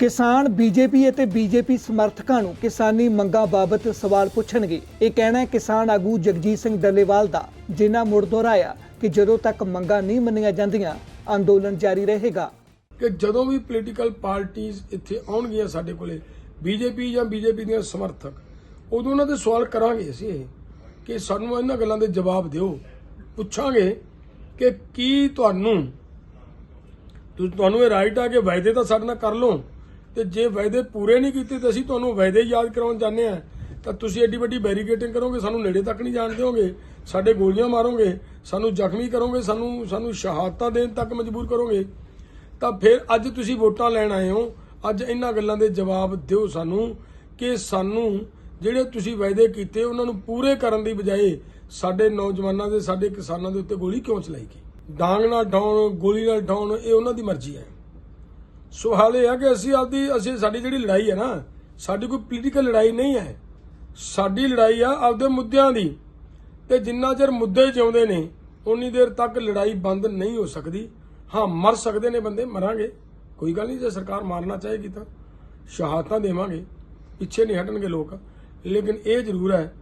ਕਿਸਾਨ ਬੀਜੇਪੀ ਅਤੇ ਬੀਜੇਪੀ ਸਮਰਥਕਾਂ ਨੂੰ ਕਿਸਾਨੀ ਮੰਗਾਂ ਬਾਬਤ ਸਵਾਲ ਪੁੱਛਣਗੇ। ਇਹ ਕਹਿਣਾ ਹੈ, ਕਿਸਾਨ ਆਗੂ ਜਗਜੀਤ ਸਿੰਘ ਡੱਲੇਵਾਲ ਦਾ, ਜਿਨ੍ਹਾਂ ਮੁੜ ਦੁਹਰਾਇਆ ਕਿ ਜਦੋਂ ਤੱਕ ਮੰਗਾਂ ਨਹੀਂ ਮੰਨੀਆਂ ਜਾਂਦੀਆਂ, ਅੰਦੋਲਨ ਜਾਰੀ ਰਹੇਗਾ। ਕਿ ਜਦੋਂ ਵੀ ਪੋਲੀਟੀਕਲ ਪਾਰਟੀਆਂ ਇੱਥੇ ਆਉਣਗੀਆਂ ਸਾਡੇ ਕੋਲੇ, ਬੀਜੇਪੀ ਜਾਂ ਬੀਜੇਪੀ ਦੀਆਂ ਸਮਰਥਕ, ਉਦੋਂ ਉਹਨਾਂ ਦੇ ਸਵਾਲ ਕਰਾਂਗੇ ਅਸੀਂ ਇਹ, ਕਿ ਸਾਨੂੰ ਇਹਨਾਂ ਗੱਲਾਂ ਦੇ ਜਵਾਬ ਦਿਓ। ਪੁੱਛਾਂਗੇ ਕਿ ਕੀ ਤੁਹਾਨੂੰ ਤੁਹਾਨੂੰ ਇਹ ਰਾਈਟ ਆ ਕਿ ਵਾਅਦੇ ਤਾਂ ਸਾਡੇ ਨਾਲ ਕਰ ਲਓ ਤੇ ਜੇ ਵਾਅਦੇ ਪੂਰੇ ਨਹੀਂ ਕੀਤੇ ਤਾਂ ਅਸੀਂ ਤੁਹਾਨੂੰ ਵਾਅਦੇ ਯਾਦ ਕਰਾਉਣ ਜਾਂਦੇ ਆ ਤਾਂ ਤੁਸੀਂ ਐਡੀ ਵੱਡੀ ਬੈਰੀਕੇਟਿੰਗ ਕਰੋਗੇ, ਸਾਨੂੰ ਨੇੜੇ ਤੱਕ ਨਹੀਂ ਜਾਣ ਦਿਓਗੇ, ਸਾਡੇ ਗੋਲੀਆਂ ਮਾਰੋਗੇ, ਸਾਨੂੰ ਜ਼ਖਮੀ ਕਰੋਗੇ, ਸਾਨੂੰ ਸਾਨੂੰ ਸ਼ਹਾਦਤਾਂ ਦੇਣ ਤੱਕ ਮਜਬੂਰ ਕਰੋਗੇ। ਤਾਂ ਫਿਰ ਅੱਜ ਤੁਸੀਂ ਵੋਟਾਂ ਲੈਣ ਆਏ ਹੋ, ਅੱਜ ਇਹਨਾਂ ਗੱਲਾਂ ਦੇ ਜਵਾਬ ਦਿਓ ਸਾਨੂੰ ਕਿ ਸਾਨੂੰ ਜਿਹੜੇ ਤੁਸੀਂ ਵਾਅਦੇ ਕੀਤੇ, ਉਹਨਾਂ ਨੂੰ ਪੂਰੇ ਕਰਨ ਦੀ ਬਜਾਏ ਸਾਡੇ ਨੌਜਵਾਨਾਂ ਦੇ, ਸਾਡੇ ਕਿਸਾਨਾਂ ਦੇ ਉੱਤੇ ਗੋਲੀ ਕਿਉਂ ਚਲਾਈ ਗਈ? ਡਾਂਗ ਨਾਲ ਡਾਉਣ, ਗੋਲੀ ਨਾਲ ਡਾਉਣ, ਇਹ ਉਹਨਾਂ ਦੀ ਮਰਜ਼ੀ ਹੈ। ਸੋ ਹਾਲ ਇਹ ਆ ਕਿ ਅਸੀਂ ਆਪਦੀ, ਅਸੀਂ, ਸਾਡੀ ਜਿਹੜੀ ਲੜਾਈ ਹੈ ਨਾ, ਸਾਡੀ ਕੋਈ ਪੋਲੀਟੀਕਲ ਲੜਾਈ ਨਹੀਂ ਹੈ। ਸਾਡੀ ਲੜਾਈ ਆ ਆਪਦੇ ਮੁੱਦਿਆਂ ਦੀ। ਤੇ ਜਿੰਨਾ ਚਿਰ ਮੁੱਦੇ ਜਿਉਂਦੇ ਨੇ ਉਨੀ ਦੇਰ ਤੱਕ ਲੜਾਈ ਬੰਦ ਨਹੀਂ ਹੋ ਸਕਦੀ। ਹਾਂ, ਮਰ ਸਕਦੇ ਨੇ ਬੰਦੇ, ਮਰਾਂਗੇ। ਕੋਈ ਗੱਲ ਨਹੀਂ, ਜੇ ਸਰਕਾਰ ਮਾਰਨਾ ਚਾਹੇਗੀ ਤਾਂ ਸ਼ਹਾਦਤਾਂ ਦੇਵਾਂਗੇ। ਪਿੱਛੇ ਨਹੀਂ ਹਟਣਗੇ ਲੋਕ। ਲੇਕਿਨ ਇਹ ਜ਼ਰੂਰ ਹੈ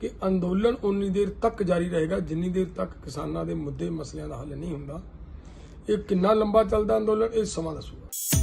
ਕਿ ਅੰਦੋਲਨ ਉਨੀ ਦੇਰ ਤੱਕ ਜਾਰੀ ਰਹੇਗਾ ਜਿੰਨੀ ਦੇਰ ਤੱਕ ਕਿਸਾਨਾਂ ਦੇ ਮੁੱਦੇ, ਮਸਲਿਆਂ ਦਾ ਹੱਲ ਨਹੀਂ ਹੁੰਦਾ। ਇਹ ਕਿੰਨਾ ਲੰਬਾ ਚੱਲਦਾ ਅੰਦੋਲਨ ਇਹ ਸਮਾਂ ਦੱਸੂਗਾ।